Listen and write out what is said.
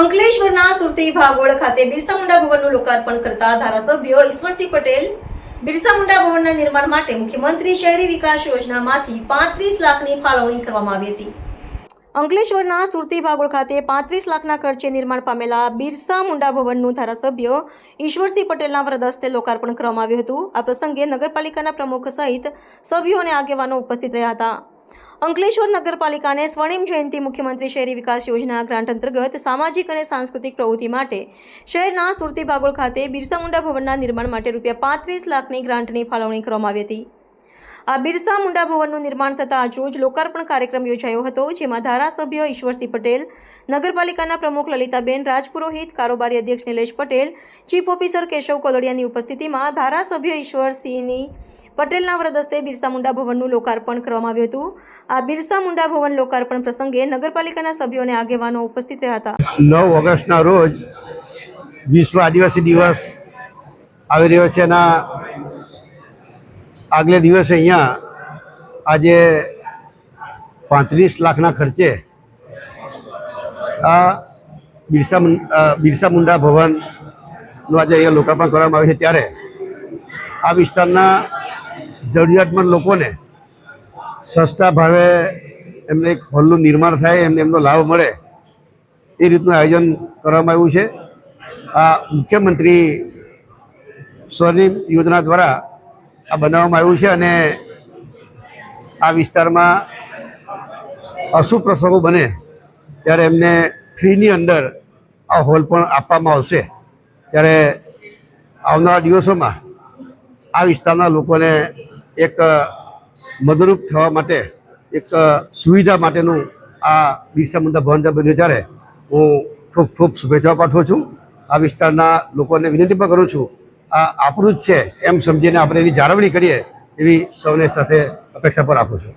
અંકલેશ્વરના સુરતી ભાગોળ ખાતે બિરસા મુંડા ભવનનું લોકાર્પણ કરતા ધારાસભ્ય ઈશ્વરસિંહ પટેલ બિરસા મુંડા ભવનના નિર્માણ માટે મુખ્યમંત્રી શહેરી વિકાસ યોજનામાંથી પાંત્રીસ લાખની ફાળવણી કરવામાં આવી હતી. અંકલેશ્વરના સુરતી ભાગોળ ખાતે પાંત્રીસ લાખના ખર્ચે નિર્માણ પામેલા બિરસા મુંડા ભવનનું ધારાસભ્ય ઈશ્વરસિંહ પટેલના વરદસ્તે લોકાર્પણ કરવામાં આવ્યું હતું. આ પ્રસંગે નગરપાલિકાના પ્રમુખ સહિત સભ્યો અને આગેવાનો ઉપસ્થિત રહ્યા હતા. અંકલેશ્વર નગરપાલિકાને સ્વર્ણિમ જયંતિ મુખ્યમંત્રી શહેરી વિકાસ યોજના ગ્રાન્ટ અંતર્ગત સામાજિક અને સાંસ્કૃતિક પ્રવૃત્તિ માટે શહેરના સુરતી બાગોળ ખાતે બિરસા મુંડા ભવનના નિર્માણ માટે રૂપિયા પાંત્રીસ લાખની ગ્રાન્ટની ફાળવણી કરવામાં આવી હતી. આ બિરસા મુંડા ભવનનું નિર્માણ થતાં આજરોજ લોકાર્પણ કાર્યક્રમ યોજાયો હતો, જેમાં ધારાસભ્ય ઈશ્વરસિંહ પટેલ, નગરપાલિકાના પ્રમુખ લલિતાબેન રાજપુરોહિત, કારોબારી અધ્યક્ષ નિલેશ પટેલ, ચીફ ઓફિસર કેશવ કોલડિયાની ઉપસ્થિતિમાં ધારાસભ્ય ઈશ્વરસિંહની પટેલના વ્રદસ્તે બિરસા મુંડા ભવનનું લોકાર્પણ કરવામાં આવ્યું હતું. આ બિરસા મુંડા ભવન લોકાર્પણ પ્રસંગે નગરપાલિકાના સભ્યો અને આગેવાનો ઉપસ્થિત રહ્યા હતા. નવ ઓગસ્ટના રોજ વિશ્વ આદિવાસી દિવસ આવી રહ્યો છે એના આગલે દિવસે અહીંયા આજે પાંત્રીસ લાખના ખર્ચે આ બિરસા બિરસા મુંડા ભવનનું આજે અહીંયા લોકાર્પણ કરવામાં આવ્યું છે. ત્યારે આ વિસ્તારના જરૂરિયાતમંદ લોકોને સસ્તા ભાવે એમને એક હોલનું નિર્માણ થાય, એમને એમનો લાભ મળે એ રીતનું આયોજન કરવામાં આવ્યું છે. આ મુખ્યમંત્રી સ્વર્ણિમ યોજના દ્વારા આ બનાવવામાં આવ્યું છે અને આ વિસ્તારમાં અશુભ પ્રસંગો બને ત્યારે એમને ફ્રીની અંદર આ હોલ પણ આપવામાં આવશે. ત્યારે આવનારા દિવસોમાં આ વિસ્તારના લોકોને એક મદદરૂપ થવા માટે એક સુવિધા માટેનું આ બિરસા મુંડા ભવન બન્યું ત્યારે હું ખૂબ ખૂબ શુભેચ્છાઓ પાઠવું છું. આ વિસ્તારના લોકોને વિનંતી પણ કરું છું આપણું જ છે એમ સમજીને આપણે એની જાળવણી કરીએ એવી સૌને સાથે અપેક્ષા પર રાખું છું.